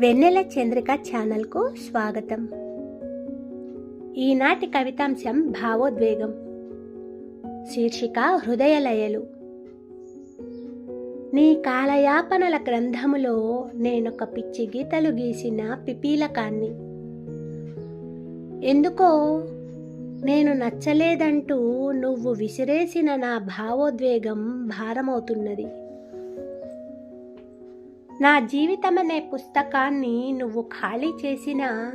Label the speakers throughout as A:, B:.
A: వెన్నెల చంద్రిక ఛానల్కు స్వాగతం. ఈనాటి కవితాంశం భావోద్వేగం. శీర్షిక హృదయలయలు నీ కాలయాపనల గ్రంథములో నేనొక పిచ్చి గీతలు గీసిన పిపీలకాన్ని. ఎందుకో నేను నచ్చలేదంటూ నువ్వు విసిరేసిన నా భావోద్వేగం భారమవుతున్నది. నా జీవితం అనే పుస్తకాన్ని నువ్వు ఖాళీ చేసిన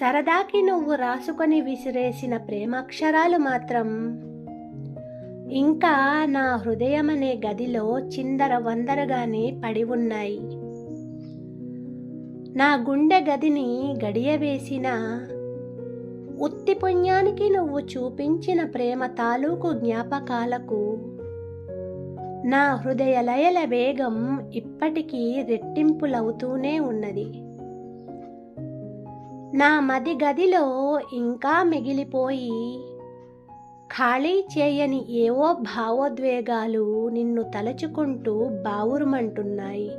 A: సరదాకి నువ్వు రాసుకొని విసిరేసిన ప్రేమాక్షరాలు మాత్రం ఇంకా నా హృదయం అనే గదిలో చిందర వందరగానే పడి ఉన్నాయి. నా గుండె గదిని గడియవేసిన ఉత్తి పుణ్యానికి నువ్వు చూపించిన ప్రేమ తాలూకు జ్ఞాపకాలకు నా హృదయ లయల వేగం ఇప్పటికీ రెట్టింపులవుతూనే ఉన్నది. నా మది గదిలో ఇంకా మిగిలిపోయి ఖాళీ చేయని ఏవో భావోద్వేగాలు నిన్ను తలుచుకుంటూ బావురుమంటున్నాయి.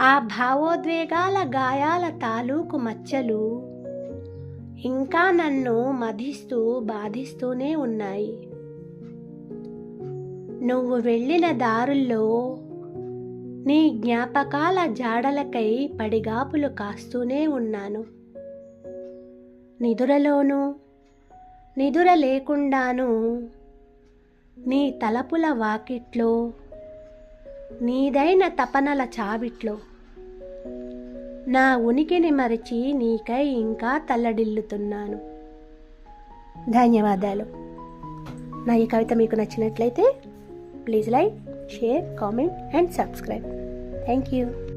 A: ఆ భావోద్వేగాల గాయాల తాలూకు మచ్చలు ఇంకా నన్ను మధిస్తూ బాధిస్తూనే ఉన్నాయి. నువ్వు వెళ్ళిన దారుల్లో నీ జ్ఞాపకాల జాడలకై పడిగాపులు కాస్తూనే ఉన్నాను. నిదురలోనూ నిదుర లేకుండాను నీ తలపుల వాకిట్లో నీదైన తపనల చావిట్లో నా ఉనికిని మరిచి నీకై ఇంకా తల్లడిల్లుతున్నాను. ధన్యవాదాలు. నా ఈ కవిత మీకు నచ్చినట్లయితే Please like, share, comment and subscribe. Thank you.